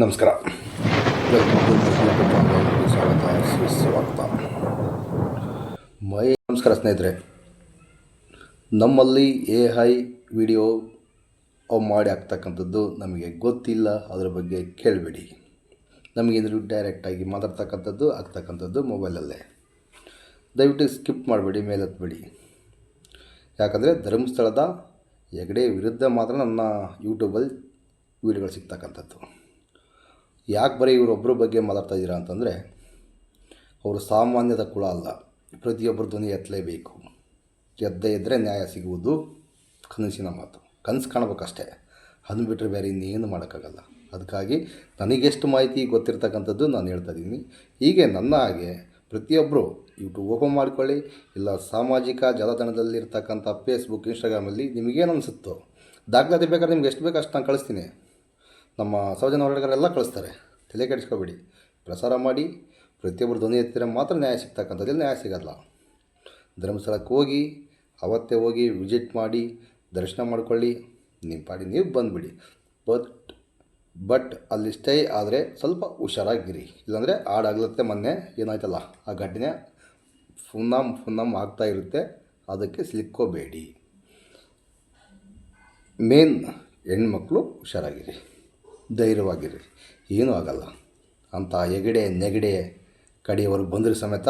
ನಮಸ್ಕಾರ. ಮೈ ನಮಸ್ಕಾರ ಸ್ನೇಹಿತರೆ. ನಮ್ಮಲ್ಲಿ ಎ ಹೈ ವಿಡಿಯೋ ಮಾಡಿ ಆಗ್ತಕ್ಕಂಥದ್ದು ನಮಗೆ ಗೊತ್ತಿಲ್ಲ, ಅದರ ಬಗ್ಗೆ ಕೇಳಬೇಡಿ. ನಮಗೇನಾದ್ರು ಡೈರೆಕ್ಟಾಗಿ ಮಾತಾಡ್ತಕ್ಕಂಥದ್ದು ಆಗ್ತಕ್ಕಂಥದ್ದು ಮೊಬೈಲಲ್ಲೇ ದಯವಿಟ್ಟು ಸ್ಕಿಪ್ ಮಾಡಬೇಡಿ ಮೇಲೆ ಹತ್ಬೇಡಿ ಯಾಕಂದರೆ ಧರ್ಮಸ್ಥಳದ ಹೆಗಡೆ ವಿರುದ್ಧ ಮಾತ್ರ ನನ್ನ ಯೂಟ್ಯೂಬಲ್ಲಿ ವೀಡಿಯೋಗಳು ಸಿಗ್ತಕ್ಕಂಥದ್ದು. ಯಾಕೆ ಬರೀ ಇವರೊಬ್ಬರ ಬಗ್ಗೆ ಮಾತಾಡ್ತಾ ಇದ್ದೀರಾ ಅಂತಂದರೆ, ಅವರು ಸಾಮಾನ್ಯದ ಕುಳ ಅಲ್ಲ. ಪ್ರತಿಯೊಬ್ಬರು ಧ್ವನಿ ಎತ್ತಲೇಬೇಕು. ಎದ್ದೇ ಇದ್ದರೆ ನ್ಯಾಯ ಸಿಗುವುದು ಕನಸಿನ ಮಾತು. ಕನಸು ಕಾಣಬೇಕಷ್ಟೇ. ಅದನ್ನು ಬಿಟ್ಟರೆ ಬೇರೆ ಇನ್ನೇನು ಮಾಡೋಕ್ಕಾಗಲ್ಲ. ಅದಕ್ಕಾಗಿ ನನಗೆಷ್ಟು ಮಾಹಿತಿ ಗೊತ್ತಿರ್ತಕ್ಕಂಥದ್ದು ನಾನು ಹೇಳ್ತಾ ಇದ್ದೀನಿ. ಹೀಗೆ ನನ್ನ ಹಾಗೆ ಪ್ರತಿಯೊಬ್ಬರು ಯೂಟ್ಯೂಬ್ ಓಪನ್ ಮಾಡ್ಕೊಳ್ಳಿ, ಇಲ್ಲ ಸಾಮಾಜಿಕ ಜಾಲತಾಣದಲ್ಲಿರ್ತಕ್ಕಂಥ ಫೇಸ್ಬುಕ್ ಇನ್ಸ್ಟಾಗ್ರಾಮಲ್ಲಿ ನಿಮಗೇನು ಅನಿಸುತ್ತೋ, ದಾಖಲಾತಿ ಬೇಕಾದ್ರೆ ನಿಮ್ಗೆ ಎಷ್ಟು ಬೇಕು ಅಷ್ಟು ನಾನು ಕಳಿಸ್ತೀನಿ. ನಮ್ಮ ಸೌಜನ್ಯ ಹೋರಾಟಗಾರೆಲ್ಲ ಕಳಿಸ್ತಾರೆ. ತಲೆ ಕೆಡಿಸ್ಕೋಬೇಡಿ. ಪ್ರಸಾರ ಮಾಡಿ ಪ್ರತಿಯೊಬ್ಬರು ಧ್ವನಿ ಎತ್ತಿದ್ರೆ ಮಾತ್ರ ನ್ಯಾಯ ಸಿಗ್ತಕ್ಕಂಥದ್ದು ನ್ಯಾಯ ಸಿಗಲ್ಲ. ಧರ್ಮಸ್ಥಳಕ್ಕೆ ಹೋಗಿ, ಅವತ್ತೇ ಹೋಗಿ ವಿಸಿಟ್ ಮಾಡಿ, ದರ್ಶನ ಮಾಡ್ಕೊಳ್ಳಿ ನಿಮ್ಮ ಪಾಡಿ ನೀವು ಬಂದುಬಿಡಿ. ಬಟ್ ಬಟ್ ಅಲ್ಲಿ ಸ್ಟೇ ಆದರೆ ಸ್ವಲ್ಪ ಹುಷಾರಾಗಿರಿ. ಇಲ್ಲಾಂದರೆ ಹಾಡಾಗ್ಲತ್ತೆ ಮೊನ್ನೆ, ಏನಾಯ್ತಲ್ಲ, ಆ ಘಟನೆ ಫುನ್ನಮ್ ಫುನ್ನಮ್ ಆಗ್ತಾ ಇರುತ್ತೆ, ಅದಕ್ಕೆ ಸಿಕ್ಕೋಬೇಡಿ. ಮೇನ್ ಹೆಣ್ಮಕ್ಳು ಹುಷಾರಾಗಿರಿ. ಧೈರ್ಯವಾಗಿರಿ ಏನೂ ಆಗಲ್ಲ. ಅಂಥ ಎಗಡೆ ನೆಗಡೆ ಕಡೆಯವರೆಗೆ ಬಂದರೆ ಸಮೇತ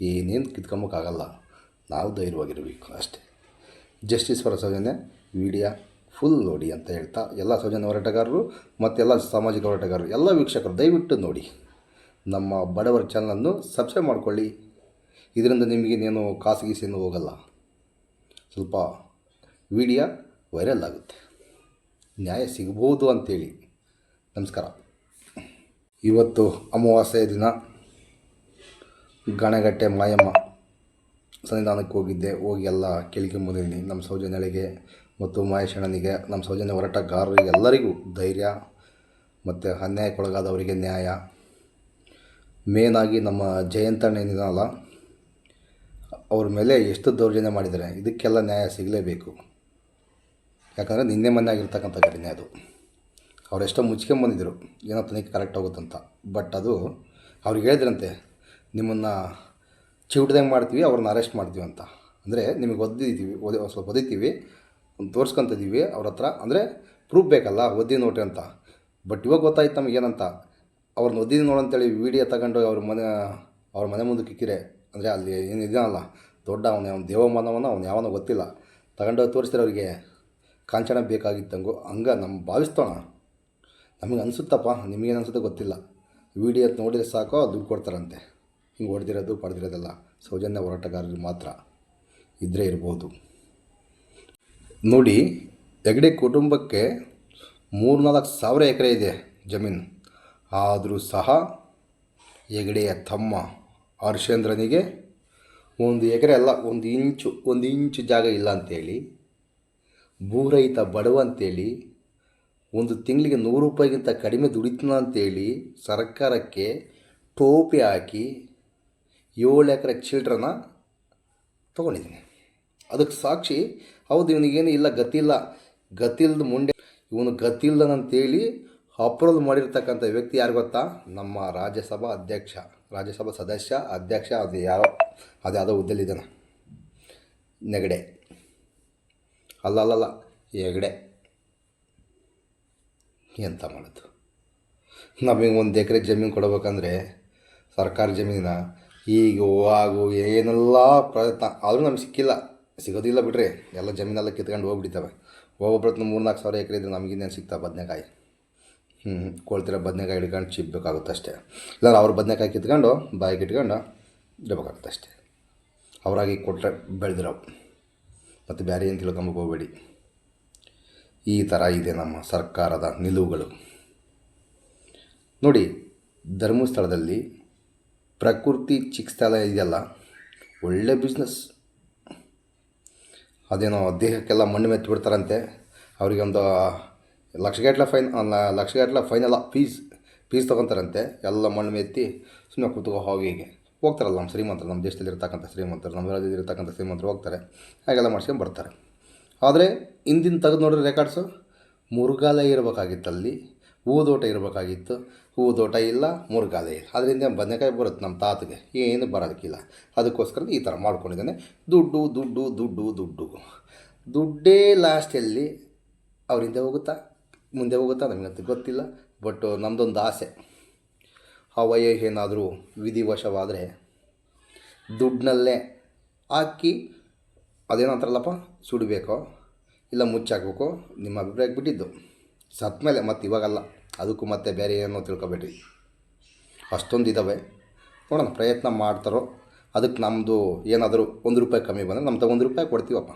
ಏನೇನು ಕಿತ್ಕೊಂಬೋಕ್ಕಾಗಲ್ಲ ನಾವು ಧೈರ್ಯವಾಗಿರಬೇಕು ಅಷ್ಟೇ. Justice for Soujanya video full ನೋಡಿ ಅಂತ ಹೇಳ್ತಾ ಎಲ್ಲ ಸೌಜನ್ಯ ಹೋರಾಟಗಾರರು ಮತ್ತು ಎಲ್ಲ ಸಾಮಾಜಿಕ ಹೋರಾಟಗಾರರು, ಎಲ್ಲ ವೀಕ್ಷಕರು ದಯವಿಟ್ಟು ನೋಡಿ. ನಮ್ಮ ಬಡವರ ಚಾನಲನ್ನು ಸಬ್ಸ್ಕ್ರೈಬ್ ಮಾಡ್ಕೊಳ್ಳಿ. ಇದರಿಂದ ನಿಮಗೇನೇನು ಕಾಸು ಗೀಸೇನು ಹೋಗಲ್ಲ. ಸ್ವಲ್ಪ ವಿಡಿಯೋ ವೈರಲ್ ಆಗುತ್ತೆ. ನ್ಯಾಯ ಸಿಗ್ಬೋದು ಅಂತೇಳಿ. ನಮಸ್ಕಾರ. ಇವತ್ತು ಅಮಾವಾಸ್ಯೆಯ ದಿನ. ಗಣಗಟ್ಟೆ ಮಾಯಮ್ಮ ಸನ್ನಿಧಾನಕ್ಕೆ ಹೋಗಿದ್ದೆ. ಹೋಗಿ ಎಲ್ಲ ಕೇಳ್ಕೊಂಬಂದಿದ್ದೀನಿ. ನಮ್ಮ ಸೌಜನ್ಯಳಿಗೆ ಮತ್ತು ಮಹೇಶಣ್ಣನಿಗೆ, ನಮ್ಮ ಸೌಜನ್ಯ ಹೋರಾಟಗಾರರಿಗೆ ಎಲ್ಲರಿಗೂ ಧೈರ್ಯ ಮತ್ತು ಅನ್ಯಾಯಕ್ಕೊಳಗಾದವರಿಗೆ ನ್ಯಾಯ. ಮೇನಾಗಿ ನಮ್ಮ ಜಯಂತಣ್ಣ ಏನಿದಾನಲ್ಲ, ಅವ್ರ ಮೇಲೆ ಎಷ್ಟು ದೌರ್ಜನ್ಯ ಮಾಡಿದ್ದಾರೆ ಇದಕ್ಕೆಲ್ಲ ನ್ಯಾಯ ಸಿಗಲೇಬೇಕು. ಯಾಕಂದರೆ ನಿನ್ನೆ ಮೊನ್ನೆ ಆಗಿರ್ತಕ್ಕಂಥ ಘಟನೆ ಅದು. ಅವರೆಷ್ಟೋ ಮುಚ್ಕೊಂಬಂದಿದ್ರು ಏನೋ ತನಿಖೆ ಕರೆಕ್ಟ್ ಹೋಗುತ್ತಂತ. ಬಟ್ ಅದು ಅವ್ರಿಗೆ ಹೇಳಿದ್ರಂತೆ, ನಿಮ್ಮನ್ನು ಚಿವುಟ್ದಂಗೆ ಮಾಡ್ತೀವಿ, ಅವ್ರನ್ನ ಅರೆಸ್ಟ್ ಮಾಡ್ತೀವಿ ಅಂತ. ಅಂದರೆ ನಿಮಗೆ ಒದ್ದಿದ್ದೀವಿ ಓದಿ ಸ್ವಲ್ಪ ಒದಿತೀವಿ ತೋರಿಸ್ಕೊತಿದ್ದೀವಿ ಅವ್ರ ಹತ್ರ. ಅಂದರೆ ಪ್ರೂಫ್ ಬೇಕಲ್ಲ, ಒದ್ದಿ ನೋಡ್ರಿ ಅಂತ. ಬಟ್ ಇವಾಗ ಗೊತ್ತಾಯ್ತು ನಮಗೆ ಏನಂತ. ಅವ್ರನ್ನ ಒದ್ದಿದ್ದು ನೋಡಂತೇಳಿ ವೀಡಿಯೋ ತಗೊಂಡು ಅವ್ರ ಮನೆ ಅವ್ರ ಮನೆ ಮುಂದೆ ಕಿಕ್ಕಿರೆ ಅಂದರೆ ಅಲ್ಲಿ ಏನಿದೆಯಲ್ಲ ದೊಡ್ಡ ಅವನೇ, ಅವ್ನು ದೇವಮಾನವನ, ಅವ್ನು ಯಾವನೋ ಗೊತ್ತಿಲ್ಲ. ತಗೊಂಡು ತೋರಿಸ್ತಾರೆ ಅವರಿಗೆ ಕಾಂಚನ ಬೇಕಾಗಿತ್ತಂಗು, ಹಂಗೆ ನಮ್ಮ ಭಾವಿಸ್ತೋಣ. ನಮಗೆ ಅನಿಸುತ್ತಪ್ಪ, ನಿಮಗೇನು ಅನಿಸುತ್ತೆ ಗೊತ್ತಿಲ್ಲ. ವಿಡಿಯೋ ನೋಡಿದ್ರೆ ಸಾಕು, ದುಡ್ಡು ಕೊಡ್ತಾರಂತೆ. ಹಿಂಗೆ ಹೊಡೆದಿರೋದು, ಪಡೆದಿರೋದೆಲ್ಲ ಸೌಜನ್ಯ ಹೋರಾಟಗಾರರು ಮಾತ್ರ. ಇದ್ದರೆ ಇರ್ಬೋದು. ನೋಡಿ, ಹೆಗಡೆ ಕುಟುಂಬಕ್ಕೆ ಮೂರ್ನಾಲ್ಕು ಸಾವಿರ ಎಕರೆ ಇದೆ ಜಮೀನು. ಆದರೂ ಸಹ ಹೆಗಡೆಯ ತಮ್ಮ ಹರ್ಷೇಂದ್ರನಿಗೆ ಒಂದು ಎಕರೆ ಅಲ್ಲ, ಒಂದು ಇಂಚು ಒಂದು ಇಂಚು ಜಾಗ ಇಲ್ಲ ಅಂತೇಳಿ ಭೂರಹಿತ ಬಡವ ಅಂತೇಳಿ ಒಂದು ತಿಂಗಳಿಗೆ ನೂರು ರೂಪಾಯಿಗಿಂತ ಕಡಿಮೆ ದುಡಿತನ ಅಂತೇಳಿ ಸರ್ಕಾರಕ್ಕೆ ಟೋಪಿ ಹಾಕಿ ಏಳು ಎಕರೆ ಚಿಲ್ಡ್ರನ್ನ ತೊಗೊಂಡಿದ್ದೀನಿ. ಅದಕ್ಕೆ ಸಾಕ್ಷಿ, ಹೌದು, ಇವನಿಗೇನು ಇಲ್ಲ ಗತಿಲ್ಲ ಗತಿಲ್ದ ಮುಂಡೆ ಇವನು ಗತಿಲ್ದನಂತೇಳಿ ಅಪ್ರೂವಲ್ ಮಾಡಿರ್ತಕ್ಕಂಥ ವ್ಯಕ್ತಿ ಯಾರು ಗೊತ್ತಾ? ನಮ್ಮ ರಾಜ್ಯಸಭಾ ಅಧ್ಯಕ್ಷ, ರಾಜ್ಯಸಭಾ ಸದಸ್ಯ, ಅಧ್ಯಕ್ಷ, ಅದು ಯಾವ ಅದು ಯಾವುದೋ ಹುದ್ದೆಲಿದ್ದಾನೆ ನೆಗಡೆ. ಅಲ್ಲ ಅಲ್ಲಲ್ಲ ಹೆಗಡೆ. ಎಂತ ಮಾಡೋದು? ನಮಗೆ ಒಂದು ಎಕರೆ ಜಮೀನು ಕೊಡಬೇಕಂದ್ರೆ ಸರ್ಕಾರಿ ಜಮೀನಿನ ಈಗ ಹೋಗು, ಏನೆಲ್ಲ ಪ್ರಯತ್ನ ಆದರೂ ನಮ್ಗೆ ಸಿಕ್ಕಿಲ್ಲ. ಸಿಗೋದಿಲ್ಲ ಬಿಡ್ರಿ, ಎಲ್ಲ ಜಮೀನೆಲ್ಲ ಕಿತ್ಕೊಂಡು ಹೋಗ್ಬಿಡ್ತವೆ. ಒಬ್ಬೊಬ್ಬರತ್ರ ಮೂರು ನಾಲ್ಕು ಸಾವಿರ ಎಕರೆ ಇದ್ರೆ ನಮಗಿನ್ನೇನು ಸಿಗ್ತಾವೆ ಬದನೆಕಾಯಿ? ಹ್ಞೂ ಕೊಳ್ತಿರೋ ಬದನೆಕಾಯಿ ಹಿಡ್ಕೊಂಡು ಚಿಪ್ಪಬೇಕಾಗುತ್ತೆ ಅಷ್ಟೇ. ಇಲ್ಲಾಂದ್ರೆ ಅವ್ರ ಬದನೆಕಾಯಿ ಕಿತ್ಕೊಂಡು, ಬಾಯಿಗೆ ಇಟ್ಕೊಂಡು ಇಡಬೇಕಾಗುತ್ತೆ ಅಷ್ಟೇ. ಅವರಾಗಿ ಕೊಟ್ಟರೆ ಬೆಳೆದಿರೋ ಮತ್ತು ಬೇರೆ ಏನು ತಿಳ್ಕೊಂಬಕ್ಕೆ ಹೋಗಬೇಡಿ. ಈ ಥರ ಇದೆ ನಮ್ಮ ಸರ್ಕಾರದ ನಿಲುವುಗಳು. ನೋಡಿ, ಧರ್ಮಸ್ಥಳದಲ್ಲಿ ಪ್ರಕೃತಿ ಚಿಕಿತ್ಸಾಲಯ ಇದೆಯಲ್ಲ, ಒಳ್ಳೆ ಬಿಸ್ನೆಸ್ ಅದೇನೋ ದೇಹಕ್ಕೆಲ್ಲ ಮಣ್ಣು ಮೆತ್ತಿ ಬಿಡ್ತಾರಂತೆ ಅವರಿಗೆ ಒಂದು ಲಕ್ಷಗಟ್ಟಲೆ ಫೈನ್ ಲಕ್ಷಗಟ್ಟಲೆ ಫೈನ್ ಅಲ್ಲ ಫೀಸ್ ಫೀಸ್ ತೊಗೊತಾರಂತೆ, ಎಲ್ಲ ಮಣ್ಣು ಮೆತ್ತಿ ಸುಮ್ಮನೆ ಕೂತ್ಕೋ ಹೋಗಿ ಹೀಗೆ. ಹೋಗ್ತಾರಲ್ಲ ನಮ್ಮ ಶ್ರೀಮಂತರು, ನಮ್ಮ ದೇಶದಲ್ಲಿ ಇರ್ತಕ್ಕಂಥ ಶ್ರೀಮಂತರು, ನಮ್ಮ ರಾಜ್ಯದಲ್ಲಿ ಇರ್ತಕ್ಕಂಥ ಶ್ರೀಮಂತರು ಹೋಗ್ತಾರೆ. ಹಾಗೆಲ್ಲ ಮಾಡ್ಸ್ಕೊಂಡು ಬರ್ತಾರೆ. ಆದರೆ ಹಿಂದಿನ ತೆಗೆದು ನೋಡಿದ್ರೆ ರೆಕಾರ್ಡ್ಸು ಮುರುಗಾಲ ಇರಬೇಕಾಗಿತ್ತಲ್ಲಿ, ಹೂದೋಟ ಇರಬೇಕಾಗಿತ್ತು. ಹೂದೋಟ ಇಲ್ಲ ಮುರುಗಾಲೆ ಇಲ್ಲ. ಅದರಿಂದ ಬದನೆಕಾಯಿ ಬರುತ್ತೆ ನಮ್ಮ ತಾತಗೆ. ಏನು ಬರೋದಕ್ಕಿಲ್ಲ. ಅದಕ್ಕೋಸ್ಕರ ಈ ಥರ ಮಾಡ್ಕೊಂಡಿದ್ದಾನೆ. ದುಡ್ಡು ದುಡ್ಡು ದುಡ್ಡು ದುಡ್ಡು. ದುಡ್ಡೇ ಲಾಸ್ಟಲ್ಲಿ ಅವ್ರ ಹಿಂದೆ ಹೋಗುತ್ತಾ? ಮುಂದೆ ಹೋಗುತ್ತಾ? ನಮಗಂತೂ ಗೊತ್ತಿಲ್ಲ. ಬಟ್ ನಮ್ಮದೊಂದು ಆಸೆ. ಆ ವಯ ಏನಾದರೂ ವಿಧಿವಶವಾದರೆ ದುಡ್ಡಿನಲ್ಲೇ ಹಾಕಿ ಅದೇನೋ ಅಂತಾರಲ್ಲಪ್ಪ, ಸುಡಬೇಕೋ ಇಲ್ಲ ಮುಚ್ಚಾಕಬೇಕೋ, ನಿಮ್ಮ ಅಭಿಪ್ರಾಯಕ್ಕೆ ಬಿಟ್ಟಿದ್ದು. ಸತ್ತ ಮೇಲೆ ಮತ್ತು ಇವಾಗಲ್ಲ, ಅದಕ್ಕೂ ಮತ್ತೆ ಬೇರೆ ಏನೋ ತಿಳ್ಕೊಬೇಡ್ರಿ. ಅಷ್ಟೊಂದು ಇದ್ದಾವೆ ನೋಡೋಣ, ಪ್ರಯತ್ನ ಮಾಡ್ತಾರೋ, ಅದಕ್ಕೆ ನಮ್ಮದು ಏನಾದರೂ ಒಂದು ರೂಪಾಯಿ ಕಮ್ಮಿ ಬಂದರೆ ನಮ್ಮ ಒಂದು ರೂಪಾಯಿ ಕೊಡ್ತೀವಪ್ಪ.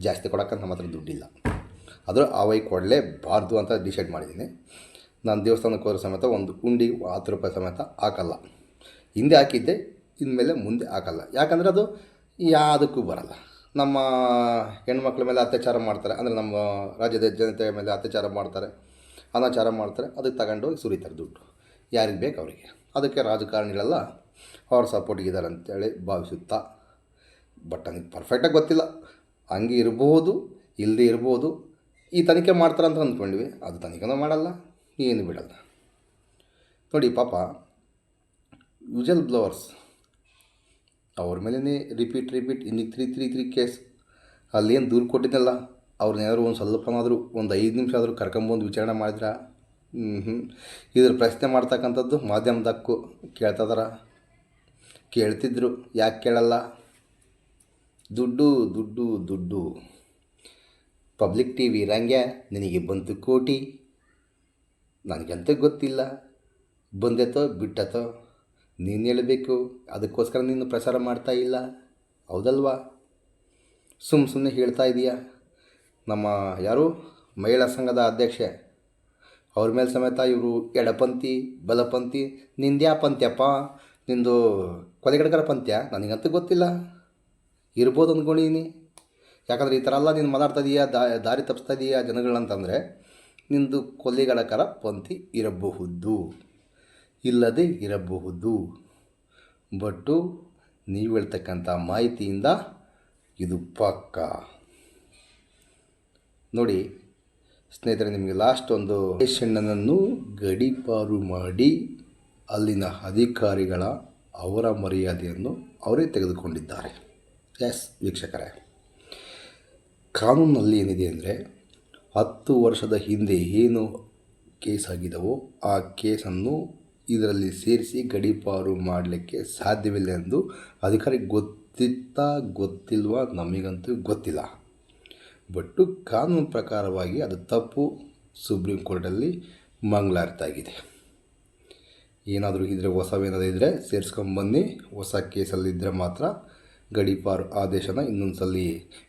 ಜಾಸ್ತಿ ಕೊಡೋಕ್ಕಂತ ನಮ್ಮ ಹತ್ರ ದುಡ್ಡಿಲ್ಲ. ಆದರೂ ವೈ ಕೊಡಲೇಬಾರ್ದು ಅಂತ ಡಿಸೈಡ್ ಮಾಡಿದ್ದೀನಿ. ನಾನು ದೇವಸ್ಥಾನಕ್ಕೆ ಹೋದ್ರೆ ಸಮೇತ ಒಂದು ಉಂಡಿ, ಹತ್ತು ರೂಪಾಯಿ ಸಮೇತ ಹಾಕಲ್ಲ. ಹಿಂದೆ ಹಾಕಿದ್ದೆ, ಇನ್ಮೇಲೆ ಮುಂದೆ ಹಾಕಲ್ಲ. ಯಾಕಂದರೆ ಅದು ಯಾವುದಕ್ಕೂ ಬರಲ್ಲ. ನಮ್ಮ ಹೆಣ್ಮಕ್ಳ ಮೇಲೆ ಅತ್ಯಾಚಾರ ಮಾಡ್ತಾರೆ. ಅಂದರೆ ನಮ್ಮ ರಾಜ್ಯದ ಜನತೆಯ ಮೇಲೆ ಅತ್ಯಾಚಾರ ಮಾಡ್ತಾರೆ, ಅನಾಚಾರ ಮಾಡ್ತಾರೆ, ಅದಕ್ಕೆ ತಗೊಂಡೋಗಿ ಸುರಿತಾರೆ ದುಡ್ಡು. ಯಾರಿಗೆ ಬೇಕು ಅವರಿಗೆ. ಅದಕ್ಕೆ ರಾಜಕಾರಣಿಗಳೆಲ್ಲ ಅವ್ರ ಸಪೋರ್ಟಿಗಿದ್ದಾರೆ ಅಂತೇಳಿ ಭಾವಿಸುತ್ತಾ ಬಟ್ ನನಗೆ ಪರ್ಫೆಕ್ಟಾಗಿ ಗೊತ್ತಿಲ್ಲ. ಹಂಗೆ ಇರ್ಬೋದು ಇಲ್ಲದೆ ಇರ್ಬೋದು, ಈ ತನಿಖೆ ಮಾಡ್ತಾರೆ ಅಂತ ಅಂದ್ಕೊಂಡ್ವಿ. ಅದು ತನಿಖೆನೂ ಮಾಡಲ್ಲ. ಏನು ಬಿಡಲ್ಲ. ನೋಡಿ ಪಾಪ ವಿಜಲ್ ಬ್ಲವರ್ಸ್ ಅವ್ರ ಮೇಲೇ ರಿಪೀಟ್ ರಿಪೀಟ್ ಇನ್ನಿಗೆ ತ್ರೀ ತ್ರೀ ತ್ರೀ ಕೇಸ್ ಅಲ್ಲೇನು ದೂರು ಕೊಟ್ಟಿದ್ದಲ್ಲ ಅವ್ರನ್ನೇನಾದ್ರು ಒಂದು ಸ್ವಲ್ಪನಾದರೂ ಒಂದು ಐದು ನಿಮಿಷ ಆದರೂ ಕರ್ಕೊಂಬಂದು ವಿಚಾರಣೆ ಮಾಡಿದ್ರ ಹ್ಞೂ ಇದ್ರ ಪ್ರಶ್ನೆ ಮಾಡ್ತಕ್ಕಂಥದ್ದು ಮಾಧ್ಯಮದಕ್ಕೂ ಕೇಳ್ತದಾರ. ಕೇಳ್ತಿದ್ರು, ಯಾಕೆ ಕೇಳಲ್ಲ? ದುಡ್ಡು ದುಡ್ಡು ದುಡ್ಡು. ಪಬ್ಲಿಕ್ ಟಿ ವಿ ರಂಗ್ಯ, ನಿನಗೆ ಬಂತು ಕೋಟಿ. ನನಗಂತೂ ಗೊತ್ತಿಲ್ಲ. ಬಂದೆತೋ, ಬಿಟ್ಟತೋ, ನೀನು ಹೇಳಬೇಕು, ಅದಕ್ಕೋಸ್ಕರ ನೀನು ಪ್ರಚಾರ ಮಾಡ್ತಾ ಇಲ್ಲ. ಹೌದಲ್ವಾ? ಸುಮ್ಮ ಸುಮ್ಮನೆ ಹೇಳ್ತಾ ಇದೀಯಾ? ನಮ್ಮ ಯಾರು? ಮಹಿಳಾ ಸಂಘದ ಅಧ್ಯಕ್ಷೆ. ಅವ್ರ ಮೇಲೆ ಸಮೇತ ಇವರು ಎಡಪಂಥಿ, ಬಲಪಂಥಿ ನಿಂದ್ಯಾ ಪಂಥ್ಯಪ್ಪ ನಿಂದು ಕೊಲೆಗಡಕರ ಪಂಥ್ಯ ನನಗಂತೂ ಗೊತ್ತಿಲ್ಲ. ಇರ್ಬೋದು ಅಂದ್ಕೊಂಡಿದ್ದೀನಿ ಯಾಕಂದರೆ ಈ ಥರ ಎಲ್ಲ ನೀನು ಮಾತಾಡ್ತಾ ಇದೀಯಾ? ದಾರಿ ತಪ್ಪಿಸ್ತಾ ಇದೀಯಾ ಜನಗಳಂತಂದರೆ ನಿಂದು ಕೊಲೆಗಡಕರ ಪಂಥಿ ಇರಬಹುದು, ಇಲ್ಲದೆ ಇರಬಹುದು. ಬಟ್ಟು ನೀವು ಹೇಳ್ತಕ್ಕಂಥ ಮಾಹಿತಿಯಿಂದ ಇದು ಪಕ್ಕ. ನೋಡಿ, ಸ್ನೇಹಿತರೆ, ನಿಮಗೆ ಲಾಸ್ಟ್ ಒಂದು ಪೇಷಣ್ಣನನ್ನು ಗಡೀಪಾರು ಮಾಡಿ ಅಲ್ಲಿನ ಅಧಿಕಾರಿಗಳ ಅವರ ಮರ್ಯಾದೆಯನ್ನು ಅವರೇ ತೆಗೆದುಕೊಂಡಿದ್ದಾರೆ. ಎಸ್ ವೀಕ್ಷಕರೇ. ಕಾನೂನಲ್ಲಿ ಏನಿದೆ ಅಂದರೆ ಹತ್ತು ವರ್ಷದ ಹಿಂದೆ ಏನು ಕೇಸ್ ಆಗಿದವೋ ಆ ಕೇಸನ್ನು ಇದರಲ್ಲಿ ಸೇರಿಸಿ ಗಡೀಪಾರು ಮಾಡಲಿಕ್ಕೆ ಸಾಧ್ಯವಿಲ್ಲ ಎಂದು ಅಧಿಕಾರಿಗೆ ಗೊತ್ತಿತ್ತಾ ಗೊತ್ತಿಲ್ವಾ ನಮಗಂತೂ ಗೊತ್ತಿಲ್ಲ. ಬಟ್ಟು ಕಾನೂನು ಪ್ರಕಾರವಾಗಿ ಅದು ತಪ್ಪು ಸುಪ್ರೀಂ ಕೋರ್ಟಲ್ಲಿ ಮಂಗಳಾರ್ತಾಗಿದೆ ಏನಾದರೂ ಇದ್ದರೆ ಹೊಸವೇನಾದರೂ ಇದ್ದರೆ ಸೇರಿಸ್ಕೊಂಬನ್ನಿ. ಹೊಸ ಕೇಸಲ್ಲಿದ್ದರೆ ಮಾತ್ರ ಗಡೀಪಾರು ಆದೇಶನ ಇನ್ನೊಂದು ಸಲ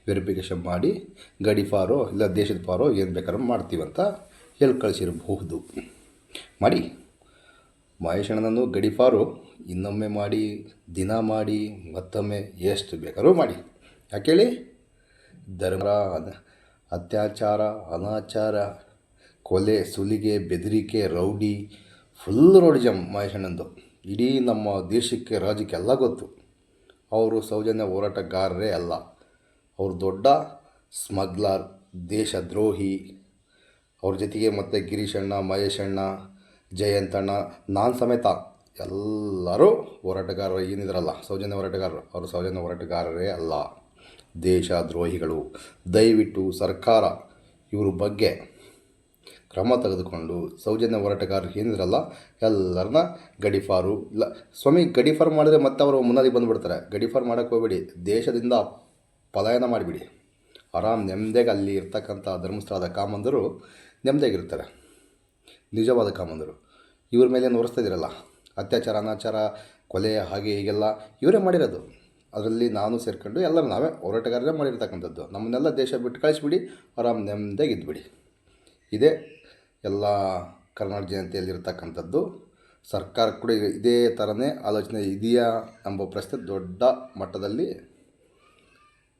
ವೆರಿಫಿಕೇಷನ್ ಮಾಡಿ ಗಡಿಪಾರೋ ಇಲ್ಲ ದೇಶದ ಪಾರೋ ಏನು ಬೇಕಾದ್ರೂ ಮಾಡ್ತೀವಂತ ಹೇಳಿ ಕಳಿಸಿರಬಹುದು ಮಾಡಿ. ಮಹೇಶಣ್ಣನನ್ನು ಗಡಿಪಾರು ಇನ್ನೊಮ್ಮೆ ಮಾಡಿ, ದಿನ ಮಾಡಿ, ಮತ್ತೊಮ್ಮೆ ಎಷ್ಟು ಬೇಕಾದ್ರೂ ಮಾಡಿ. ಯಾಕೇಳಿ ಧರ್ಮ, ಅತ್ಯಾಚಾರ, ಅನಾಚಾರ, ಕೊಲೆ, ಸುಲಿಗೆ, ಬೆದರಿಕೆ, ರೌಡಿ ಫುಲ್ ರೌಡಿಜಮ್ ಮಹೇಶಣ್ಣಂದು. ಇಡೀ ನಮ್ಮ ದೇಶಕ್ಕೆ ರಾಜ್ಯಕ್ಕೆ ಎಲ್ಲ ಗೊತ್ತು. ಅವರು ಸೌಜನ್ಯ ಹೋರಾಟಗಾರರೇ ಅಲ್ಲ. ಅವರು ದೊಡ್ಡ ಸ್ಮಗ್ಲರ್, ದೇಶದ್ರೋಹಿ. ಅವ್ರ ಜೊತೆಗೆ ಮತ್ತು ಗಿರೀಶಣ್ಣ ಮಹೇಶಣ್ಣ ಜಯಂತಣ್ಣ ನಾನು ಸಮೇತ ಎಲ್ಲರೂ ಹೋರಾಟಗಾರರು. ಏನಿದ್ರಲ್ಲ, ಸೌಜನ್ಯ ಹೋರಾಟಗಾರರು. ಅವರು ಸೌಜನ್ಯ ಹೋರಾಟಗಾರರೇ ಅಲ್ಲ. ದೇಶದ್ರೋಹಿಗಳು. ದಯವಿಟ್ಟು ಸರ್ಕಾರ ಇವ್ರ ಬಗ್ಗೆ ಕ್ರಮ ತೆಗೆದುಕೊಂಡು ಸೌಜನ್ಯ ಹೋರಾಟಗಾರರು ಏನಿದ್ರಲ್ಲ ಎಲ್ಲರನ್ನ ಗಡಿಫಾರು ಇಲ್ಲ, ಸ್ವಾಮಿ ಗಡಿಫಾರ್ ಮಾಡಿದ್ರೆ ಮತ್ತೆ ಅವರು ಮುನ್ನಾದಿ ಬಂದುಬಿಡ್ತಾರೆ. ಗಡಿಫಾರ್ ಮಾಡೋಕ್ಕೆ ಹೋಗ್ಬೇಡಿ. ದೇಶದಿಂದ ಪಲಾಯನ ಮಾಡಿಬಿಡಿ. ಆರಾಮ್ ನೆಮ್ಮದಿಯಾಗಿ ಅಲ್ಲಿ ಇರ್ತಕ್ಕಂಥ ಧರ್ಮಸ್ಥಳದ ಕಾಮಂದರು ನೆಮ್ಮದಿಯಾಗಿರ್ತಾರೆ ನಿಜವಾದ ಕಾಮಂದರು. ಇವ್ರ ಮೇಲೆ ನೋರಿಸ್ತಾ ಇದ್ದೀರಲ್ಲ? ಅತ್ಯಾಚಾರ, ಅನಾಚಾರ, ಕೊಲೆ, ಹಾಗೆ ಹೀಗೆಲ್ಲ ಇವರೇ ಮಾಡಿರೋದು. ಅದರಲ್ಲಿ ನಾನು ಸೇರ್ಕೊಂಡು ಎಲ್ಲರೂ ನಾವೇ ಹೋರಾಟಗಾರರೇ ಮಾಡಿರ್ತಕ್ಕಂಥದ್ದು. ನಮ್ಮನ್ನೆಲ್ಲ ದೇಶ ಬಿಟ್ಟು ಕಳಿಸ್ಬಿಡಿ. ಆರಾಮ್ ನೆಮ್ಮದಿಯಾಗಿ ಇದ್ಬಿಡಿ. ಇದೇ ಎಲ್ಲ ಕರ್ನಾಟಕ ಜನತೆಯಲ್ಲಿರ್ತಕ್ಕಂಥದ್ದು ಸರ್ಕಾರ ಕೂಡ ಇದೇ ಥರನೇ ಆಲೋಚನೆ ಇದೆಯಾ ಎಂಬ ಪ್ರಶ್ನೆ ದೊಡ್ಡ ಮಟ್ಟದಲ್ಲಿ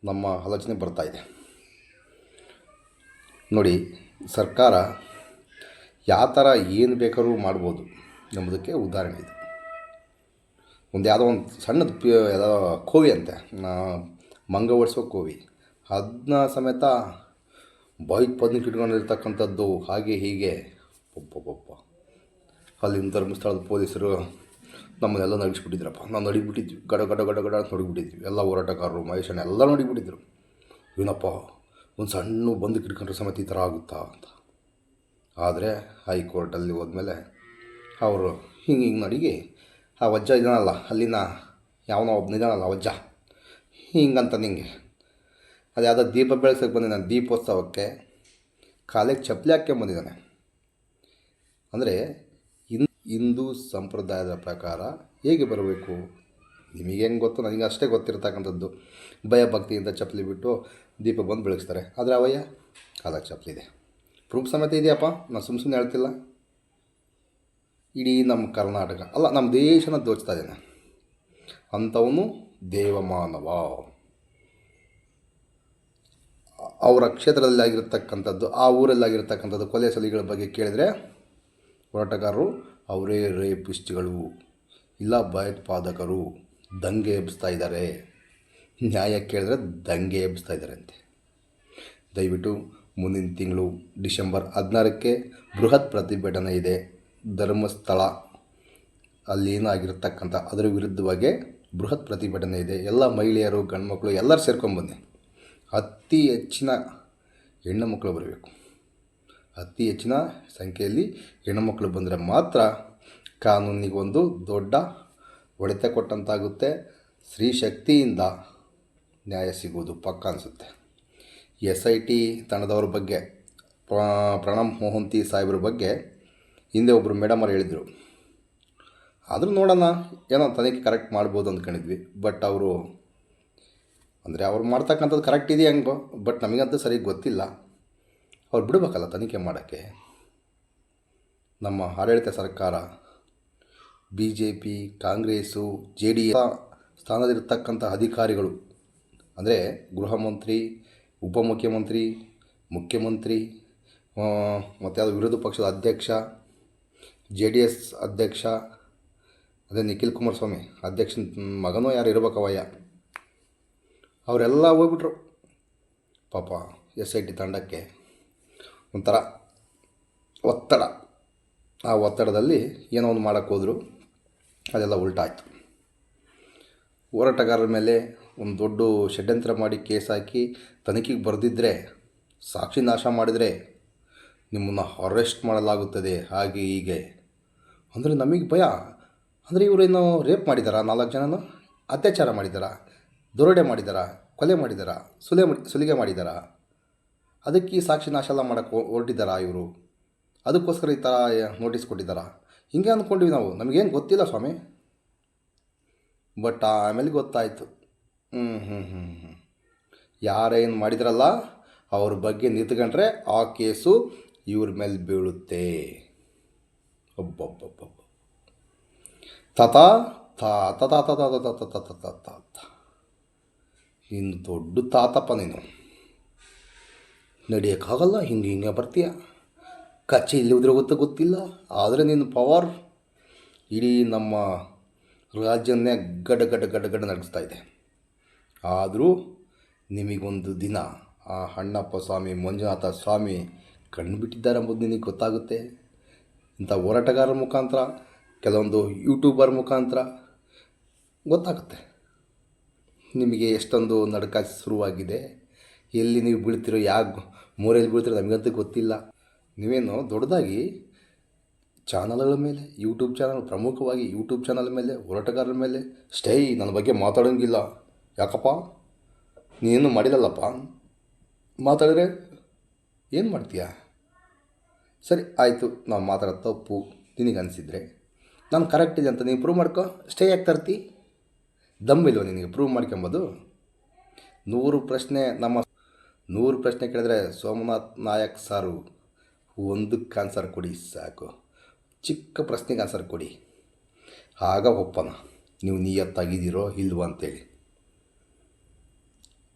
ನಮ್ಮ ಆಲೋಚನೆ ಬರ್ತಾ ಇದೆ. ನೋಡಿ, ಸರ್ಕಾರ ಯಾವ ಥರ ಏನು ಬೇಕಾದ್ರೂ ಮಾಡ್ಬೋದು ಎಂಬುದಕ್ಕೆ ಉದಾಹರಣೆ ಇದೆ. ಒಂದು ಯಾವುದೋ ಒಂದು ಸಣ್ಣದು ಪಿ, ಯಾವುದೋ ಕೋವಿ ಅಂತೆ ಮಂಗ ಓಡಿಸೋ ಕೋವಿ. ಅದನ್ನ ಸಮೇತ ಬೈಕ್ ಪದ್ನಕ್ಕೆ ಇಟ್ಕೊಂಡಿರ್ತಕ್ಕಂಥದ್ದು ಹಾಗೆ ಹೀಗೆ. ಪಪ್ಪ ಅಲ್ಲಿನ ಧರ್ಮಸ್ಥಳದ ಪೊಲೀಸರು ನಮ್ಮನ್ನೆಲ್ಲ ನಡಿಸ್ಬಿಟ್ಟಿದ್ರಪ್ಪ. ನಾವು ನಡಿಬಿಟ್ಟಿದ್ವಿ ಗಡ ಗಡ ಗಡ ಗಡ ಅಂತ ನೋಡಿಬಿಟ್ಟಿದ್ವಿ ಎಲ್ಲ ಹೋರಾಟಗಾರರು ಮಹೇಶಣ್ಣ ಎಲ್ಲ ನೋಡಿಬಿಟ್ಟಿದ್ರು ಏನಪ್ಪ, ಒಂದು ಸಣ್ಣ ಬಂದು ಕಿಡ್ಕೊಂಡ್ರೆ ಸಮೇತ ಈ ಥರ ಆಗುತ್ತಾ ಅಂತ. ಆದರೆ ಹೈಕೋರ್ಟಲ್ಲಿ ಹೋದ್ಮೇಲೆ ಅವರು ಹಿಂಗೆ ಹಿಂಗೆ ನಡಿಗೆ, ಆ ವಜ್ಜ ಇದ್ದಾನಲ್ಲ ಅಲ್ಲಿನ ಯಾವನೋ ಒಬ್ಬನಿದಾನಲ್ಲ ಇದ್ದಾನಲ್ಲ ವಜ್ಜ, ಹಿಂಗಂತ ನಿಂಗೆ. ಅದು ಯಾವುದೋ ದೀಪ ಬೆಳೆಸೋಕೆ ಬಂದಿದ್ದಾನೆ ದೀಪೋತ್ಸವಕ್ಕೆ ಕಾಲಿಗೆ ಚಪ್ಪಲಿ ಹಾಕ್ಕೊಂಬಂದಿದ್ದಾನೆ ಅಂದರೆ ಇನ್ ಹಿಂದೂ ಸಂಪ್ರದಾಯದ ಪ್ರಕಾರ ಹೇಗೆ ಬರಬೇಕು? ನಿಮಗೆ ಹೆಂಗೆ ಗೊತ್ತು? ನನಗೆ ಅಷ್ಟೇ ಗೊತ್ತಿರತಕ್ಕಂಥದ್ದು. ಭಯ ಭಕ್ತಿಯಿಂದ ಚಪ್ಪಲಿ ಬಿಟ್ಟು ದೀಪ ಬಂದು ಬೆಳಗಿಸ್ತಾರೆ ಆದರೆ ಅವಯ್ಯ ಕಾಲಕ್ಕೆ ಚಪ್ಪಲಿ ಇದೆ. ಪ್ರೂಫ್ ಸಮೇತ ಇದೆಯಪ್ಪ? ನಾನು ಸುಮ್ಮ ಸುಮ್ಮನೆ ಹೇಳ್ತಿಲ್ಲ. ಇಡೀ ನಮ್ಮ ಕರ್ನಾಟಕ, ಅಲ್ಲ ನಮ್ಮ ದೇಶನ ದೋಚ್ತಾ ಇದ್ದೇನೆ. ಅಂಥವನು ದೇವಮಾನವ. ಅವರ ಕ್ಷೇತ್ರದಲ್ಲಿ ಆಗಿರ್ತಕ್ಕಂಥದ್ದು ಆ ಊರಲ್ಲಿ ಆಗಿರತಕ್ಕಂಥದ್ದು ಕೊಲೆ ಸಲಿಗಳ ಬಗ್ಗೆ ಕೇಳಿದರೆ ಹೋರಾಟಗಾರರು ಅವರೇ ರೇಪಿಸ್ಟ್ಗಳು. ಇಲ್ಲ, ಭಯೋತ್ಪಾದಕರು ದಂಗೆ ಎಬ್ಬಿಸ್ತಾ ಇದ್ದಾರೆ. ನ್ಯಾಯ ಕೇಳಿದ್ರೆ ದಂಗೆ ಎಬ್ಬಿಸ್ತಾ ಇದ್ದಾರೆ ಅಂತೆ ದಯವಿಟ್ಟು ಮುಂದಿನ ತಿಂಗಳು ಡಿಸೆಂಬರ್ ಹದಿನಾರಕ್ಕೆ ಬೃಹತ್ ಪ್ರತಿಭಟನೆ ಇದೆ. ಧರ್ಮಸ್ಥಳ ಅಲ್ಲಿ ಏನಾಗಿರ್ತಕ್ಕಂಥ ಅದರ ವಿರುದ್ಧವಾಗಿ ಬೃಹತ್ ಪ್ರತಿಭಟನೆ ಇದೆ. ಎಲ್ಲ ಮಹಿಳೆಯರು, ಗಂಡ್ಮಕ್ಳು ಎಲ್ಲರೂ ಸೇರ್ಕೊಂಬನ್ನಿ ಅತಿ ಹೆಚ್ಚಿನ ಹೆಣ್ಣು ಮಕ್ಕಳು ಬರಬೇಕು. ಅತಿ ಹೆಚ್ಚಿನ ಸಂಖ್ಯೆಯಲ್ಲಿ ಹೆಣ್ಣುಮಕ್ಕಳು ಬಂದರೆ ಮಾತ್ರ ಕಾನೂನಿಗೊಂದು ದೊಡ್ಡ ಹೊಡೆತ ಕೊಟ್ಟಂತಾಗುತ್ತೆ. ಸ್ತ್ರೀ ಶಕ್ತಿಯಿಂದ ನ್ಯಾಯ ಸಿಗುವುದು ಪಕ್ಕ ಅನಿಸುತ್ತೆ. ಎಸ್ ಐ ಟಿ ತಂಡದವ್ರ ಬಗ್ಗೆ, ಪ್ರ- ಪ್ರಣಮ್ ಮೋಹಂತಿ ಸಾಹೇಬ್ರ ಬಗ್ಗೆ ಹಿಂದೆ ಒಬ್ಬರು ಮೇಡಮರು ಹೇಳಿದರು. ಆದರೂ ನೋಡೋಣ, ಏನೋ ತನಿಖೆ ಕರೆಕ್ಟ್ ಮಾಡ್ಬೋದು ಅಂದ್ಕೊಂಡಿದ್ವಿ. ಬಟ್ ಅವರು ಅಂದರೆ ಅವ್ರು ಮಾಡ್ತಕ್ಕಂಥದ್ದು ಕರೆಕ್ಟ್ ಇದೆಯಾ ಹೆಂಗೋ ಬಟ್ ನಮಗಂತೂ ಸರಿ ಗೊತ್ತಿಲ್ಲ. ಅವ್ರು ಬಿಡಬೇಕಲ್ಲ ತನಿಖೆ ಮಾಡೋಕ್ಕೆ. ನಮ್ಮ ಆಡಳಿತ ಸರ್ಕಾರ B J P Congress J D ಸ್ಥಾನದಲ್ಲಿರ್ತಕ್ಕಂಥ ಅಧಿಕಾರಿಗಳು, ಅಂದರೆ ಗೃಹ ಮಂತ್ರಿ, ಉಪಮುಖ್ಯಮಂತ್ರಿ, ಮುಖ್ಯಮಂತ್ರಿ ಮತ್ತು ಅದು ವಿರೋಧ ಪಕ್ಷದ ಅಧ್ಯಕ್ಷ ಜೆ ಡಿ ಎಸ್ ಅಧ್ಯಕ್ಷ, ಅದೇ ನಿಖಿಲ್ ಕುಮಾರಸ್ವಾಮಿ, ಅಧ್ಯಕ್ಷನ ಮಗನೂ ಯಾರು ಇರಬೇಕವಯ್ಯ ಅವರೆಲ್ಲ ಹೋಗ್ಬಿಟ್ರು. ಪಾಪ ಎಸ್ ಐ ಟಿ ತಂಡಕ್ಕೆ ಒಂಥರ ಒತ್ತಡ. ಆ ಒತ್ತಡದಲ್ಲಿ ಏನೋ ಒಂದು ಮಾಡೋಕ್ಕೆ ಹೋದರು. ಅದೆಲ್ಲ ಉಲ್ಟಾಯಿತು. ಹೋರಾಟಗಾರರ ಮೇಲೆ ಒಂದು ದೊಡ್ಡ ಷಡ್ಯಂತ್ರ ಮಾಡಿ ಕೇಸ್ ಹಾಕಿ ತನಿಖೆಗೆ ಬರೆದಿದ್ದರೆ ಸಾಕ್ಷಿ ನಾಶ ಮಾಡಿದರೆ ನಿಮ್ಮನ್ನು ಅರೆಸ್ಟ್ ಮಾಡಲಾಗುತ್ತದೆ ಹಾಗೆ ಹೀಗೆ. ಅಂದರೆ ನಮಗೆ ಭಯ. ಅಂದರೆ ಇವರೇನೋ ರೇಪ್ ಮಾಡಿದಾರಾ ನಾಲ್ಕು ಜನನೂ? ಅತ್ಯಾಚಾರ ಮಾಡಿದಾರಾ? ದರೋಡೆ ಮಾಡಿದಾರಾ ಕೊಲೆ ಮಾಡಿದಾರಾ ಸುಲೆ ಸುಲಿಗೆ ಮಾಡಿದಾರಾ ಅದಕ್ಕೆ ಸಾಕ್ಷಿ ನಾಶ ಎಲ್ಲ ಮಾಡೋಕ್ಕೆ ಇವರು ಅದಕ್ಕೋಸ್ಕರ ಈ ಥರ ನೋಟಿಸ್ ಕೊಟ್ಟಿದ್ದಾರಾ ಹಿಂಗೆ ಅಂದ್ಕೊಂಡ್ವಿ ನಾವು ನಮಗೇನು ಗೊತ್ತಿಲ್ಲ ಸ್ವಾಮಿ ಬಟ್ ಆಮೇಲೆ ಗೊತ್ತಾಯಿತು ಹ್ಞೂ ಹ್ಞೂ ಹ್ಞೂ ಹ್ಞೂ ಯಾರೇನು ಮಾಡಿದ್ರಲ್ಲ ಅವ್ರ ಬಗ್ಗೆ ನಿಂತ್ಕೊಂಡ್ರೆ ಆ ಕೇಸು ಇವ್ರ ಮೇಲೆ ಬೀಳುತ್ತೆ ಒಬ್ಬೊಬ್ಬೊಬ್ಬೊಬ್ಬ ತತ ತ ತ ತ ತಾತ ತಾತ ತಾತ ತಾತ ನೀನು ದೊಡ್ಡ ತಾತಪ್ಪ ನೀನು. ನಡೆಯೋಕ್ಕಾಗಲ್ಲ, ಹಿಂಗೆ ಹಿಂಗೆ ಬರ್ತೀಯ. ಕಚ್ಚೆ ಇಲ್ಲಿ ಉದ್ರೆ ಗೊತ್ತ ಗೊತ್ತಿಲ್ಲ, ಆದರೆ ನಿನ್ನ ಪವರ್ ಇಡೀ ನಮ್ಮ ರಾಜ್ಯನ್ನೇ ಗಡ ಗಡ ಗಡ ಗಡ ನಡೆಸ್ತಾ ಇದೆ. ಆದರೂ ನಿಮಗೊಂದು ದಿನ ಆ ಅಣ್ಣಪ್ಪ ಸ್ವಾಮಿ, ಮಂಜುನಾಥ ಸ್ವಾಮಿ ಕಂಡುಬಿಟ್ಟಿದ್ದಾರೆ ಎಂಬುದು ನಿನಗೆ ಗೊತ್ತಾಗುತ್ತೆ. ಇಂಥ ಹೋರಾಟಗಾರರ ಮುಖಾಂತರ, ಕೆಲವೊಂದು ಯೂಟ್ಯೂಬರ್ ಮುಖಾಂತರ ಗೊತ್ತಾಗುತ್ತೆ. ನಿಮಗೆ ಎಷ್ಟೊಂದು ನಡಕ ಶುರುವಾಗಿದೆ, ಎಲ್ಲಿ ನೀವು ಬೀಳ್ತಿರೋ ಯಾವ ಮೂರೆಯಲ್ಲಿ ಬೀಳ್ತಿರೋ ನಮಗಂತೂ ಗೊತ್ತಿಲ್ಲ. ನೀವೇನು ದೊಡ್ಡದಾಗಿ ಚಾನಲ್ಗಳ ಮೇಲೆ ಯೂಟ್ಯೂಬ್ ಚಾನಲ್, ಪ್ರಮುಖವಾಗಿ ಯೂಟ್ಯೂಬ್ ಚಾನಲ್ ಮೇಲೆ, ಹೋರಾಟಗಾರರ ಮೇಲೆ ಸ್ಟೇ ನನ್ನ ಬಗ್ಗೆ ಮಾತಾಡೋಂಗಿಲ್ಲ. ಯಾಕಪ್ಪ? ನೀನು ಮಾಡಿಲ್ಲಲ್ಲಪ್ಪ? ಮಾತಾಡಿದ್ರೆ ಏನು ಮಾಡ್ತೀಯಾ? ಸರಿ, ಆಯಿತು. ನಾವು ಮಾತಾಡೋದು ತಪ್ಪು ನಿನಗೆ ನಾನು ಕರೆಕ್ಟ್ ಇದೆ ಅಂತ ನೀವು ಪ್ರೂವ್ ಮಾಡ್ಕೊ. ಸ್ಟೇ ಯಾಕೆ ತರ್ತಿ? ದಮ್ ಇಲ್ವ ನಿನಗೆ? ಪ್ರೂವ್ ಮಾಡ್ಕೊಂಬೋದು? ನೂರು ಪ್ರಶ್ನೆ ನಮ್ಮ ನೂರು ಪ್ರಶ್ನೆ ಕೇಳಿದ್ರೆ ಸೋಮನಾಥ್ ನಾಯಕ್ ಸಾರು, ಒಂದಕ್ಕೆ ಆನ್ಸರ್ ಕೊಡಿ ಸಾಕು. ಚಿಕ್ಕ ಪ್ರಶ್ನೆಗೆ ಆನ್ಸರ್ ಕೊಡಿ. ಆಗ ಒಪ್ಪನ ನೀವು ನಿಯತ್ತಾಗಿದ್ದೀರೋ ಇಲ್ವೋ ಅಂತೇಳಿ.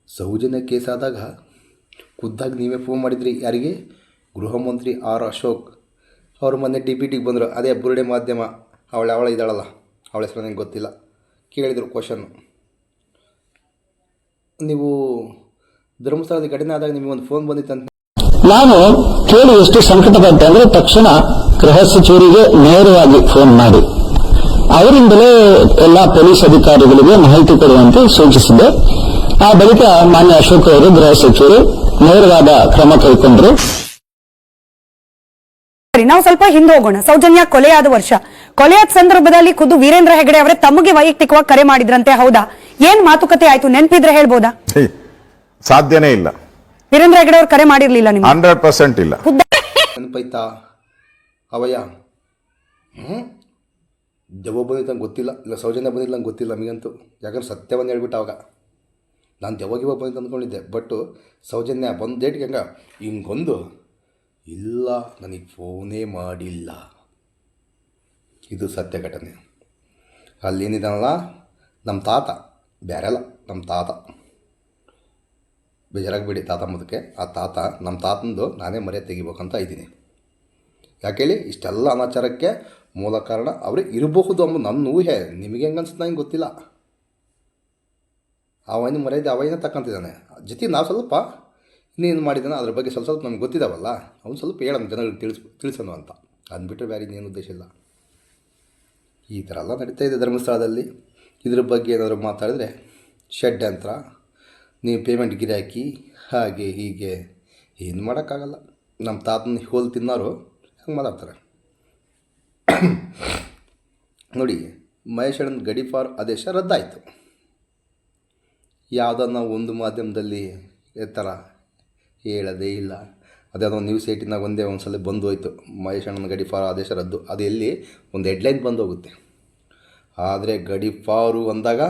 ಸೌಜನ್ಯ ಕೇಸಾದಾಗ ಖುದ್ದಾಗಿ ನೀವೇ ಫೋನ್ ಮಾಡಿದ್ರಿ ಯಾರಿಗೆ? ಗೃಹ ಮಂತ್ರಿ ಆರ್ ಅಶೋಕ್. ಅವ್ರ ಮೊನ್ನೆ ಡಿ ಪಿ ಟಿಗೆ ಬಂದರು. ಅದೇ ಬುರುಡೆ ಮಾಧ್ಯಮ. ಅವಳ ಅವಳ ಇದ್ದಾಳಲ್ಲ. ಅವಳ ಹೆಸರು ನನಗೆ ಗೊತ್ತಿಲ್ಲ. ಕೇಳಿದರು ಕ್ವಶನ್ನು ನೀವು ಧರ್ಮಸ್ಥಳದ ಘಟನೆ ಆದಾಗ ನಿಮಗೆ ಒಂದು ಫೋನ್ ಬಂದಿತ್ತಂತ ನಾನು ಕೇಳಿ ಎಷ್ಟು ಸಂಕಟಪಟ್ಟೆ ಅಂದ್ರೆ ತಕ್ಷಣ ಗೃಹ ಸಚಿವರಿಗೆ ನೇರವಾಗಿ ಫೋನ್ ಮಾಡಿ. ಅವರಿಂದಲೇ ಎಲ್ಲ ಪೊಲೀಸ್ ಅಧಿಕಾರಿಗಳಿಗೆ ಮಾಹಿತಿ ಕೊಡುವಂತೆ ಸೂಚಿಸಿದೆ. ಆ ಬಳಿಕ ಮಾನ್ಯ ಅಶೋಕ್ ಅವರು ಗೃಹ ಸಚಿವರು ನೇರವಾದ ಕ್ರಮ ಕೈಗೊಂಡರು. ಸರಿ ನಾವು ಸ್ವಲ್ಪ ಹಿಂದೆ ಹೋಗೋಣ. ಸೌಜನ್ಯ ಕೊಲೆಯಾದ ವರ್ಷ. ಕೊಲೆಯಾದ ಸಂದರ್ಭದಲ್ಲಿ ಖುದ್ದು ವೀರೇಂದ್ರ ಹೆಗಡೆ ಅವರೇ ತಮಗೆ ವೈಯಕ್ತಿಕವಾಗಿ ಕರೆ ಮಾಡಿದ್ರಂತೆ ಹೌದಾ? ಏನ್ ಮಾತುಕತೆ ಆಯ್ತು? ನೆನಪಿದ್ರೆ ಹೇಳ್ಬೋದಾ? ಸಾಧ್ಯನೇ ಇಲ್ಲ. ವೀರೇಂದ್ರ ಹೆಗಡೆ ಅವ್ರು ಕರೆ ಮಾಡಿರ್ಲಿಲ್ಲ ನಿಮ್ಗೆ? ಹಂಡ್ರೆಡ್ ಪರ್ಸೆಂಟ್ ಇಲ್ಲ. ನೆನಪೈತಾ ಅವಯ್ಯ ಹ್ಞೂ ದೆವ್ವ ಬಂದಿತ್ತು ನಂಗೆ ಗೊತ್ತಿಲ್ಲ ಇಲ್ಲ ಸೌಜನ್ಯ ಬಂದಿಲ್ಲ ನಂಗೆ ಗೊತ್ತಿಲ್ಲ ನಮಗಂತೂ. ಯಾಕಂದ್ರೆ ಸತ್ಯವನ್ನು ಹೇಳ್ಬಿಟ್ಟು ಅವಾಗ. ನಾನು ದೆವ್ವ ಗಿವ್ವ ಬಂದಿತ್ತು ಅಂದ್ಕೊಂಡಿದ್ದೆ. ಬಟ್ಟು ಸೌಜನ್ಯ ಬಂದು ಡೇಟ್ಗೆ ಹಂಗ ಹಿಂಗೊಂದು ಇಲ್ಲ ನನಗೆ ಫೋನೇ ಮಾಡಿಲ್ಲ. ಇದು ಸತ್ಯ ಘಟನೆ. ಅಲ್ಲೇನಿದಾನಲ್ಲ? ನಮ್ಮ ತಾತ. ಬೇರೆಲ್ಲ ನಮ್ಮ ತಾತ. ಬೇಜಾರಾಗಬೇಡಿ ತಾತ ಮುದಕ್ಕೆ ಆ ತಾತ ನಮ್ಮ ತಾತಂದು ನಾನೇ ಮರ್ಯಾದೆ ತೆಗಿಬೇಕಂತ ಇದ್ದೀನಿ. ಯಾಕೇಳಿ ಇಷ್ಟೆಲ್ಲ ಅನಾಚಾರಕ್ಕೆ ಮೂಲ ಕಾರಣ ಅವರೇ ಇರಬಹುದು ಅಂಬ ನನ್ನ ಊಹೆ. ನಿಮಗೆ ಹೆಂಗೆ ಅನ್ಸುತ್ತೆ ನಂಗೆ ಗೊತ್ತಿಲ್ಲ. ಅವನ ಮರ್ಯಾದೆ ಅವನ ತಕ್ಕಂತಿದ್ದಾನೆ. ಜೊತೆ ನಾವು ಸ್ವಲ್ಪ ಇನ್ನೇನು ಮಾಡಿದ್ದಾನೆ ಅದ್ರ ಬಗ್ಗೆ ಸ್ವಲ್ಪ ಸ್ವಲ್ಪ ನಮ್ಗೆ ಗೊತ್ತಿದ್ದಾವಲ್ಲ ಅವ್ನು ಸ್ವಲ್ಪ ಹೇಳೋಣ ಜನಗಳಿಗೆ ತಿಳಿಸ್ ತಿಳಿಸೋಣ ಅಂತ. ಅಂದ್ಬಿಟ್ರೆ ಬೇರೆ ಇನ್ನೇನು ಉದ್ದೇಶ ಇಲ್ಲ. ಈ ಥರ ಎಲ್ಲ ನಡೀತಾ ಇದೆ ಧರ್ಮಸ್ಥಳದಲ್ಲಿ. ಇದ್ರ ಬಗ್ಗೆ ಏನಾದರೂ ಮಾತಾಡಿದ್ರೆ ಶೆಡ್ ಯಂತ್ರ, ನೀವು ಪೇಮೆಂಟ್ ಗಿರಾಕಿ ಹಾಗೆ ಹೀಗೆ ಏನು ಮಾಡೋಕ್ಕಾಗಲ್ಲ. ನಮ್ಮ ತಾತನ ಹೋಲ್ ತಿನ್ನೋರು ಹಂಗೆ ಮಾತಾಡ್ತಾರೆ. ನೋಡಿ, ಮಹೇಶ್ವರನ ಗಡಿ ಫಾರ್ ಆದೇಶ ರದ್ದಾಯಿತು. ಯಾವುದನ್ನ ಒಂದು ಮಾಧ್ಯಮದಲ್ಲಿ ಎತ್ತರ ಹೇಳೋದೇ ಇಲ್ಲ. ಅದ್ಯಾವುದೋ ನ್ಯೂಸ್ ಏಟಿನಾಗ ಒಂದೇ ಒಂದು ಸಲ ಬಂದು ಹೋಯಿತು. ಮಹೇಶ್ ಅಣ್ಣನ ಫಾರ್ ಆದೇಶ ರದ್ದು. ಅದು ಎಲ್ಲಿ? ಒಂದು ಹೆಡ್ಲೈನ್ ಬಂದು ಹೋಗುತ್ತೆ. ಆದರೆ ಗಡಿ ಫಾರು ಅಂದಾಗ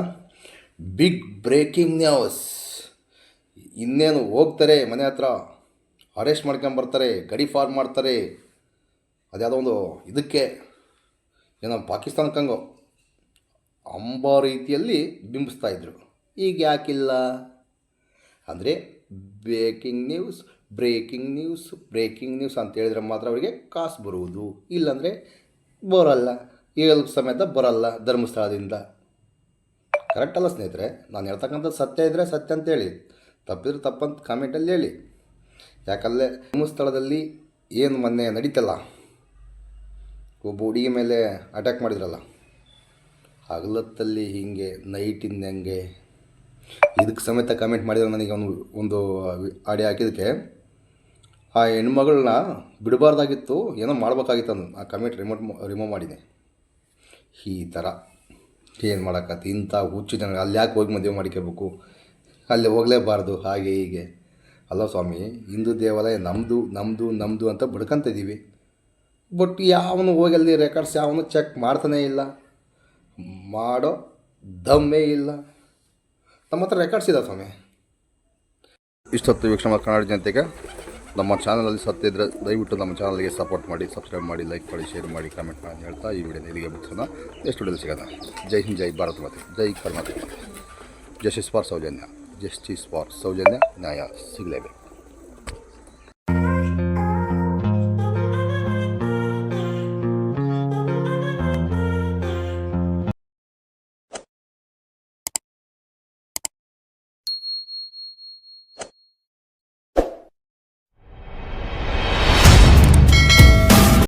ಬಿಗ್ ಬ್ರೇಕಿಂಗ್ ನ್ಯೂಸ್ ಇನ್ನೇನು ಹೋಗ್ತಾರೆ ಮನೆ ಹತ್ರ? ಅರೆಸ್ಟ್ ಮಾಡ್ಕೊಂಬರ್ತಾರೆ ಗಡಿ ಫಾರ್ ಮಾಡ್ತಾರೆ. ಅದ್ಯಾವುದೋ ಒಂದು ಇದಕ್ಕೆ. ಏನೋ ಪಾಕಿಸ್ತಾನಕ್ಕಂಗೋ ಅಂಬ ರೀತಿಯಲ್ಲಿ ಬಿಂಬಿಸ್ತಾ ಇದ್ರು. ಈಗ ಯಾಕಿಲ್ಲ? ಅಂದರೆ breaking news breaking news breaking news ಅಂತ ಹೇಳಿದ್ರೆ ಮಾತ್ರ ಅವರಿಗೆ ಕಾಸು ಬರುವುದು. ಇಲ್ಲಾಂದರೆ ಬರಲ್ಲ. ಏಳು ಸಮೇತ ಬರಲ್ಲ ಧರ್ಮಸ್ಥಳದಿಂದ. ಕರೆಕ್ಟ್ ಅಲ್ಲ ಸ್ನೇಹಿತರೆ? ನಾನು ಹೇಳ್ತಕ್ಕಂಥ ಸತ್ಯ ಇದ್ದರೆ ಸತ್ಯ ಅಂತೇಳಿ ತಪ್ಪಿದ್ರೆ ತಪ್ಪಂತ ಕಾಮೆಂಟಲ್ಲಿ ಹೇಳಿ. ಯಾಕಂದರೆ ಧರ್ಮಸ್ಥಳದಲ್ಲಿ ಏನು ಮೊನ್ನೆ ನಡೀತಲ್ಲ? ಒಬ್ಬ ಹುಡುಗಿ ಮೇಲೆ ಅಟ್ಯಾಕ್ ಮಾಡಿದ್ರಲ್ಲ? ಹಗಲತ್ತಲ್ಲಿ ಹೀಗೆ ನೈಟಿಂದ ಹೆಂಗೆ. ಇದಕ್ಕೆ ಸಮೇತ ಕಮೆಂಟ್ ಮಾಡಿದ್ರೆ ನನಗೆ ಒಂದು ಒಂದು ಆಡಿಯೋ ಹಾಕಿದ್ದಕ್ಕೆ ಆ ಹೆಣ್ಮಗಳನ್ನ ಬಿಡಬಾರ್ದಾಗಿತ್ತು, ಏನೋ ಮಾಡ್ಬೇಕಾಗಿತ್ತು ಅಂದು ಆ ಕಮೆಂಟ್ ರಿಮೋಟ್ ರಿಮೂವ್ ಮಾಡಿದೆ. ಈ ಥರ ಏನು ಮಾಡೋಕ್ಕತ್ತೆ ಇಂಥ ಹುಚ್ಚು ಜನ, ಅಲ್ಲಿ ಯಾಕೆ ಹೋಗಿ ಮದುವೆ ಮಾಡ್ಕೋಬೇಕು ಅಲ್ಲಿ ಹೋಗಲೇಬಾರ್ದು, ಹಾಗೆ ಹೀಗೆ. ಅಲ್ಲ ಸ್ವಾಮಿ, ಹಿಂದೂ ದೇವಾಲಯ ನಮ್ಮದು ನಮ್ಮದು ನಮ್ಮದು ಅಂತ ಬಡ್ಕೊಂತ ಇದ್ದೀವಿ ಬಟ್ ಯಾವನು ಹೋಗಿ ಅಲ್ಲಿ ರೆಕಾರ್ಡ್ಸ್ ಯಾವನು ಚೆಕ್ ಮಾಡ್ತಾನೇ ಇಲ್ಲ. ಮಾಡೋ ದಮ್ಮೇ ಇಲ್ಲ. ನಮ್ಮ ಹತ್ರ ರೆಕಾರ್ಡ್ಸ್ ಇದೆ ಸ್ವಾಮಿ. ಇಷ್ಟೊತ್ತು ವೀಕ್ಷಣೆ ಕನ್ನಡ ಜನತೆಗೆ ನಮ್ಮ ಚಾನಲಲ್ಲಿ ಸತ್ಯ ಇದ್ದರೆ ದಯವಿಟ್ಟು ನಮ್ಮ ಚಾನಲ್ಗೆ ಸಪೋರ್ಟ್ ಮಾಡಿ ಸಬ್ಸ್ಕ್ರೈಬ್ ಮಾಡಿ ಲೈಕ್ ಮಾಡಿ ಶೇರ್ ಮಾಡಿ ಕಮೆಂಟ್ ಮಾಡಿ ಹೇಳ್ತಾ ಈ ವಿಡಿಯೋನ ಇಲ್ಲಿಗೆ ಮುಗಿಸೋಣ ನೆಕ್ಸ್ಟ್ ವಿಡಿಯೋದಲ್ಲಿ ಸಿಗೋಣ. ಜೈ ಹಿಂದ್, ಜೈ ಭಾರತ ಮಾತೆ, ಜೈ Karnataka. Justice for Soujanya. Justice for Soujanya ನ್ಯಾಯ. ಸಿಗಲೇಬೇಕು.